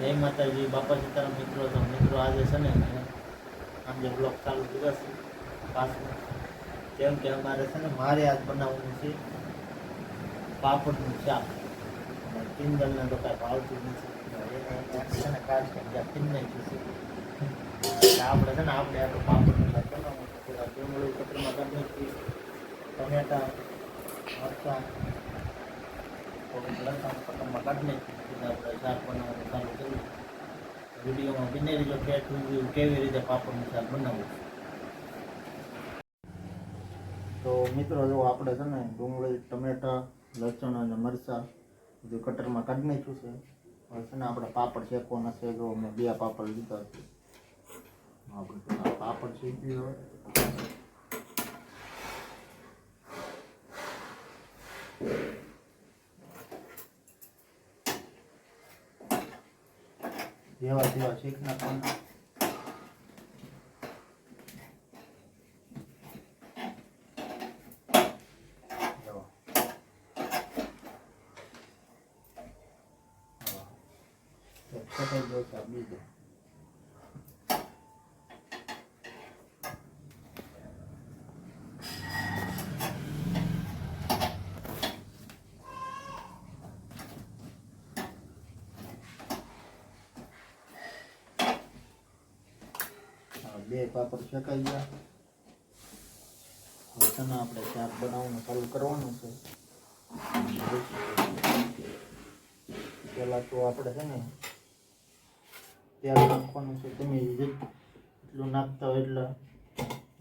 જય માતાજી બાપા સીતારામ મિત્રો તો મિત્રો આજે છે ને આમ જે બ્લોક ચાલુ કર્યો છે, પાછું. કેમ કે અમારે છે ને, મારે આજ બનાવવાનું છે, પાપડનું શાક. કિંજલને તો કાંઈ ભાવતું નથી. એને કાઢ કે જ્યાં કિન નાખ્યું છે એટલે આપણે છે ને, આપણે આપણે પાપડનું શાક બનાવવાનું પેલા ડુંગળી, કતરીમાં કરી ટમેટા, મરચાં થોડુંક લસણ પટમાં કાઢી નાખી આપણે શાક બનાવવાનું ચાલુ કર્યું વિડીયોમાં બને રહીજો કે કેવી રીતે પાપડનું શાક બનાવવું તો મિત્રો, જો આપણે છે ને ડુંગળી, ટમેટા, લસણ અને મરચાં બધું કટરમાં કાઢી નાખ્યું છે. છે ને આપણે પાપડ શેકવાના છે. જો અમે બે પાપડ લીધા છે. આપણે પાપડ શેકી હવે. જેવા શેક નાખવાના જો. બે પાપડ શેકાઈ ગયા. હવે છે આપણે શાક બનાવવાનું ચાલુ કરવાનું છે. પહેલાં તો આપણે છે ને તેલ નાખવાનું છે. તમે જેટલું નાખતા હોય એટલે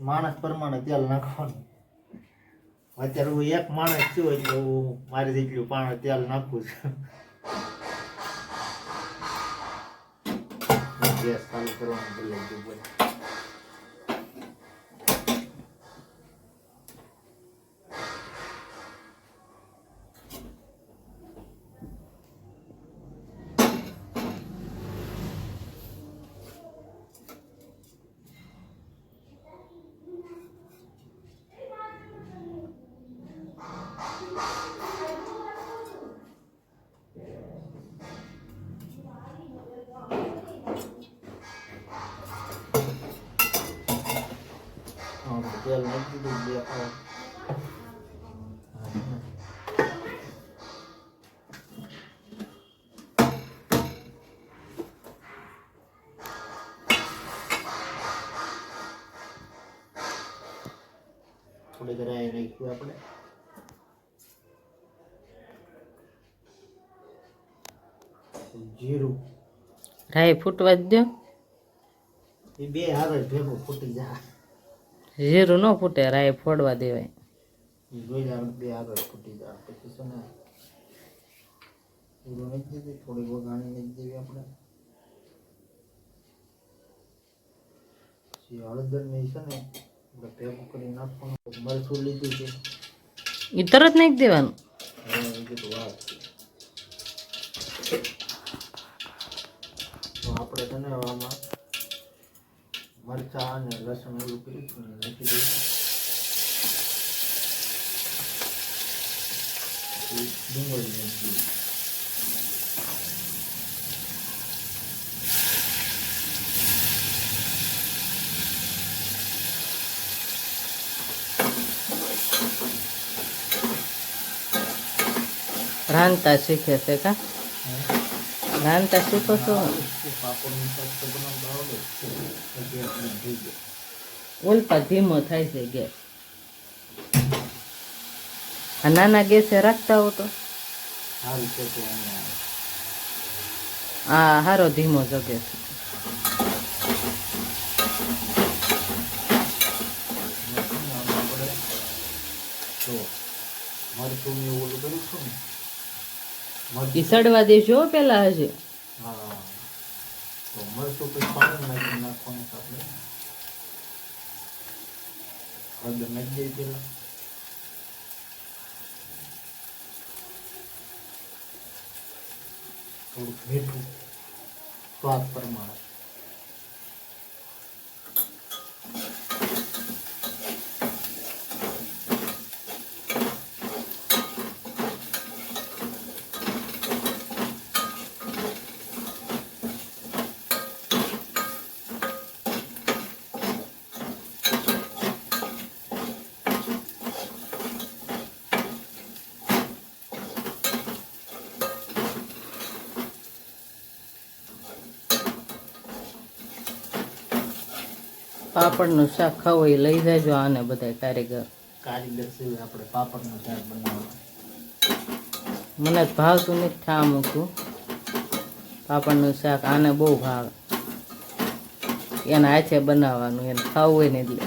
માણસ પ્રમાણે તેલ નાખવાનું. અત્યારે હું એક માણસ છું એટલે હું મારે જેટલું પાણી તેલ નાખું છું. ગેસ ચાલુ કરવાનું ભૂલી ગયું થોડીક રાઈ નાખ્યું આપણે. જીરું. રાઈ ફૂટવા જ દો એ બે આવે ભેગું ફૂટી જાય. જીરું ન ફૂટે રાય ફોડવા દેવાય. થોડી નાખી દેવી આપણે. હળદર ને છે ને આપણે ભેગું કરી નાખવાનું મરચું લીધું છે. એ તરત નાખી દેવાનું? આપણે છે ને આમાં મરચાં અને લસણ એવું કર્યું નાખી ડુંગળી નાખી રાંધતા શીખે છે કા? રાંધતા શીખો છો? ઉલ્પા ધીમો થાય છે ગેસ આ નાના ગેસે રાખતા હો તો સારું છે હારો ધીમો જગે છે આપણે જો મરચું ને એવું ઓલું કર્યું છું ને ઈ મરચું સડવા દેજો પેલા હજી હા. તો મરચું પછી પાણી નાખી નાખવાનું છે આપણે. હળદર નાખી દઈએ પેલા થોડુંક મીઠું સ્વાદ પ્રમાણે પાપડનું શાક ખાવું એ લઈ જજો આને બધા કારીગર. કારીગર છે આપણે પાપડનું શાક બનાવવા મને ભાવતું નથી ઠા મૂકું પાપડનું શાક આને બહુ ભાવે. એના હાથે બનાવવાનું એને ખાવું હોય ને એટલે.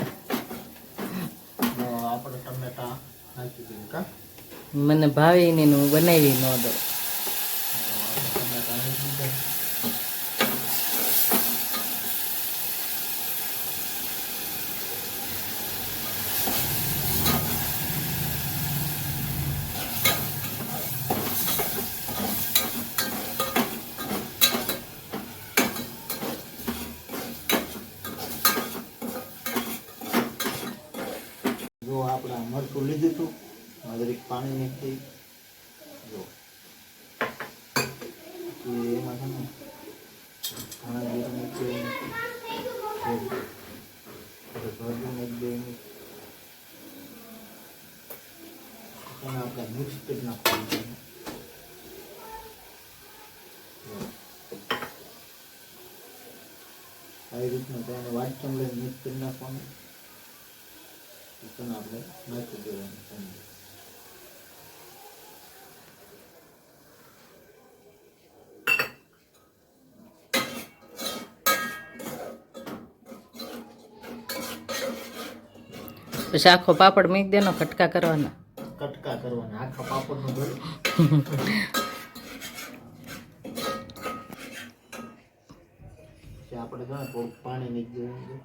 આપણે ટમેટા નાખી દઈએ કા? મને ભાવે નહીં હું બનાવી ન દઉં. આપણે મરચું લીધું હતું જરીક પાણી નીકળી જો એમાં છે ને ધાણા જીરું. એને આપણે મિક્સ કરી નાખવાનું. આવી રીતનું તેને વાટકી લઈને મિક્સ કરી નાખવાનું પછી આપણે નાખી દેવાનું. પછી આખો પાપડ મૂકી દેનો કટકા કરવાના. કટકા કરવાના. આખા પાપડનું ભરી પછી આપણે ઘણા ને પાણી નાખી દેવાનું છે.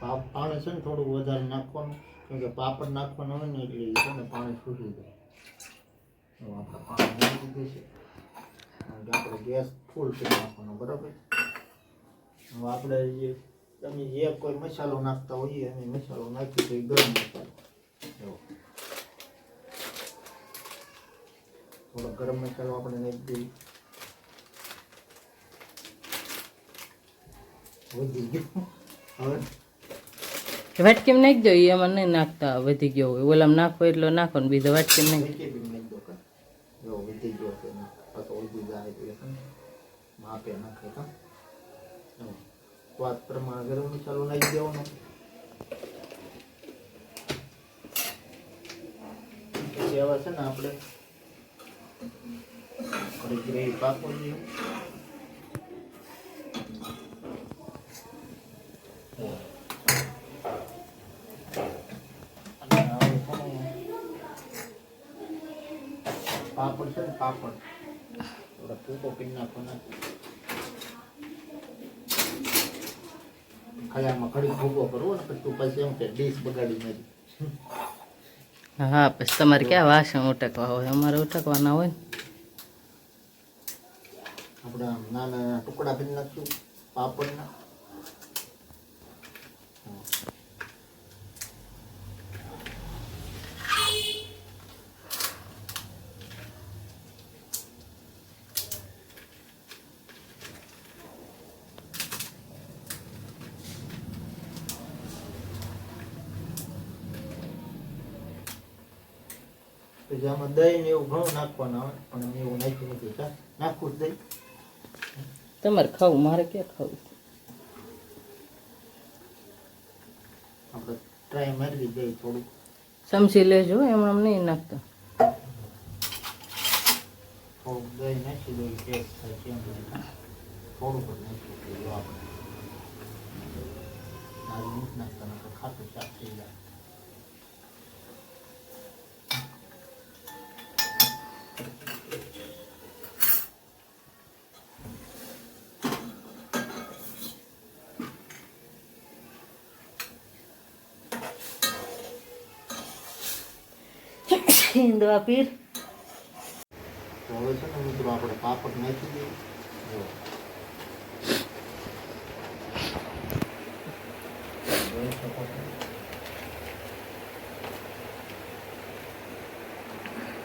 પા- પાણી છે ને થોડું વધારે નાખવાનું, કેમ કે પાપડ નાખવાનું હોય ને એટલે ઈ છે ને પાણી છૂટી જાય. તો આપણે પાણી નાખી દીધું છે કારણ કે આપણે ગેસ ફૂલ કરી નાખવાનો, બરાબર? હવે આપણે જે તમે જે કોઈ મસાલો નાખતા હોઈએ અને મસાલો નાખી તો એ ગરમ મસાલો. એવો થોડો ગરમ મસાલો આપણે નાખી દઈએ. વધી ગયું. હવે વાટકીમાં નાખી દો એ એમાં નહીં નાખતા, વધી ગયો હોય. ઓલામ નાખો એટલો નાખો ને બીજો વાટકીમ નાખી આપણે બી નાખી દો કા જો વીટી ગયો છે ને પાછો ઉલટી જાય તો એ છે ને માપે નાખે કા જો. સ્વાદ પ્રમાણે ગરમ મસાલો નાખી દેવાનો પછી હવે છે ને આપણે થોડી ગ્રેવી પાકવા દઈએ અને હવે છે ને પાપડ છે ને પાપડ. થોડા ટૂંકો કરી નાખવાના. ખાલી આમાં ઘડી ભૂકો કરવો ને પછી તું પછી એમ કે ડીશ બગાડી મારી હા પછી તમારે ક્યાં વાસણ ઉટકવા હોય? અમારે ઉટકવાના હોય આપણે નાના ટુકડા કરી નાખશું પાપડના હા. પછી આમાં દહીં ને એવું ઘણું નાખવાનું આવે પણ એવું નાખ્યું નથી. કા? નાખવું જ દહીં. તમારે ખાવું મારે ક્યાં ખાવું? આપણે ટ્રાય મારી દઈએ થોડુંક સમસી લેજો એમાં નહીં નાખતા. થોડુંક દહીં નાખી દઈએ ટેસ્ટ થાય થોડુંક જ નાખી દઈએ આપણે. ખાતું શાક થઈ જાય. દવા પીર તો હવે છે ને મિત્રો આપણે પાપડ નાખી દઈએ જો જોઈ શકો છો.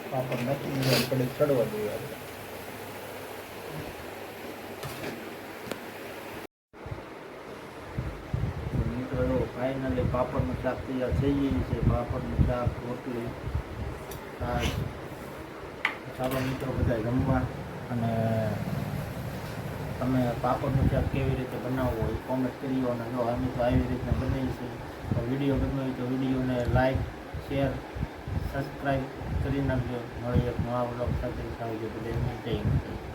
પાપડ નાખી દઈએ કડી ચડવા દઈએ આપણે મિત્રો એવો ફાઇનલ શાક તૈયાર થઈ ગયું છે પાપડનું શાક રોટલી શાક ચાલો મિત્રો બધા જમવા અને તમે પાપડનો શાક કેવી રીતે બનાવવો હોય કોમેન્ટ કર્યો અને જો અમે તો આવી રીતના બનાવી છે, તો વીડિયો ગમ્યો તો વિડીયોને લાઈક શેર સબસ્ક્રાઈબ કરી નાખજો. મળી એક નવા બ્લોગ સાથે. આવજો બધા જય.